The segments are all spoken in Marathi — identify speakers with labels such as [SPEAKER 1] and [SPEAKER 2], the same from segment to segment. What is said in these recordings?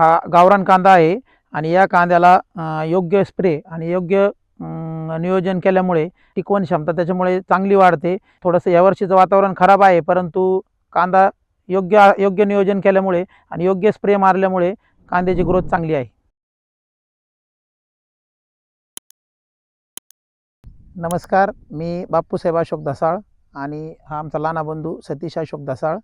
[SPEAKER 1] हा गावरान कांदा आहे आणि या कांद्याला योग्य स्प्रे आणि योग्य नियोजन केल्यामुळे टिकवण क्षमता त्याच्यामुळे चांगली वाढते. थोडंसं यावर्षीचं वातावरण खराब आहे परंतु कांदा योग्य योग्य नियोजन केल्यामुळे आणि योग्य स्प्रे मारल्यामुळे कांद्याची ग्रोथ चांगली आहे. नमस्कार मी बाप्पूसाहेब अशोक धसाळ आणि हा आमचा लहाना बंधू सतीश अशोक धसाळ.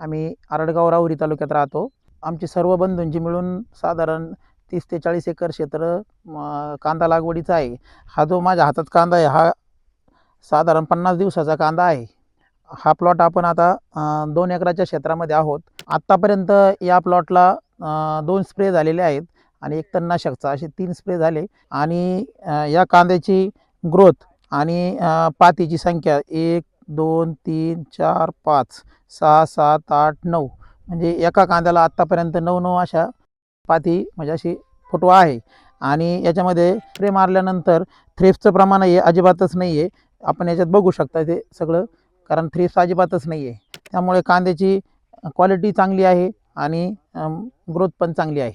[SPEAKER 1] आम्ही आरडगाव राहुरी तालुक्यात राहतो. आमची सर्व बंधूंची मिळून साधारण तीस ते चाळीस एकर क्षेत्र म, कांदा लागवडीचा आहे. हा जो माझ्या हातात कांदा आहे हा साधारण पन्नास दिवसाचा कांदा आहे. हा प्लॉट आपण आता दोन एकराच्या क्षेत्रामध्ये आहोत. आत्तापर्यंत या प्लॉटला दोन स्प्रे झालेले आहेत आणि एक तणनाशकचा असे तीन स्प्रे झाले. आणि या कांद्याची ग्रोथ आणि पातीची संख्या एक दोन तीन चार पाच सहा सात आठ नऊ म्हणजे एका कांद्याला आत्तापर्यंत नऊ नऊ अशा पाती म्हणजे अशी फुटवा आहे. आणि याच्यामध्ये स्प्रे मारल्यानंतर थ्रेफचं प्रमाण हे अजिबातच नाही आहे आपण याच्यात बघू शकता ते सगळं कारण थ्रेफ्स अजिबातच नाही आहे त्यामुळे कांद्याची क्वालिटी चांगली आहे आणि ग्रोथ पण चांगली आहे.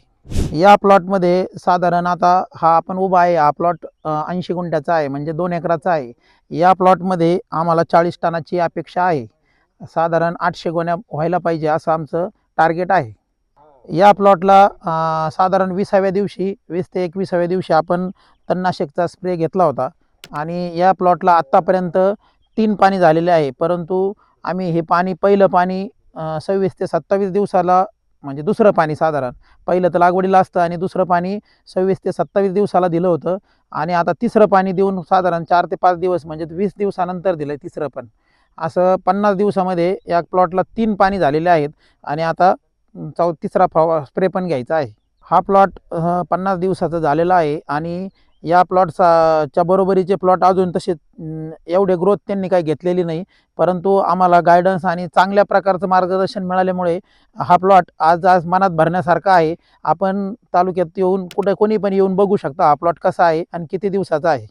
[SPEAKER 1] या प्लॉटमध्ये साधारण आता हा आपण उभा आहे हा प्लॉट ऐंशी गुंठ्याचा आहे म्हणजे दोन एकराचा आहे. या प्लॉटमध्ये आम्हाला चाळीस टनाची अपेक्षा आहे. साधारण आठशे गोण्या व्हायला पाहिजे असं आमचं टार्गेट आहे. या प्लॉटला साधारण विसाव्या दिवशी वीस ते एकविसाव्या दिवशी आपण तणनाशकचा स्प्रे घेतला होता. आणि या प्लॉटला आत्तापर्यंत तीन पाणी झालेले आहे. परंतु आम्ही हे पाणी पहिलं पाणी सव्वीस ते सत्तावीस दिवसाला म्हणजे दुसरं पाणी साधारण पहिलं तर लागवडीला असतं आणि दुसरं पाणी सव्वीस ते सत्तावीस दिवसाला दिलं होतं. आणि आता तिसरं पाणी देऊन साधारण चार ते पाच दिवस म्हणजे वीस दिवसानंतर दिलं आहे तिसरं पण. असं पन्नास दिवसामध्ये या प्लॉटला तीन पाणी झालेले आहेत. आणि आता चौ तिसरा फवा स्प्रे पण घ्यायचा आहे. हा प्लॉट पन्नास दिवसाचा झालेला आहे. आणि या प्लॉटचा च्या बरोबरीचे प्लॉट अजून तसे एवढे ग्रोथ त्यांनी काही घेतलेली नाही. परंतु आम्हाला गायडन्स आणि चांगल्या प्रकारचं मार्गदर्शन मिळाल्यामुळे हा प्लॉट आज आज मनात भरण्यासारखा आहे. आपण तालुक्यात येऊन कुठे कोणी पण येऊन बघू शकता हा प्लॉट कसा आहे आणि किती दिवसाचा आहे.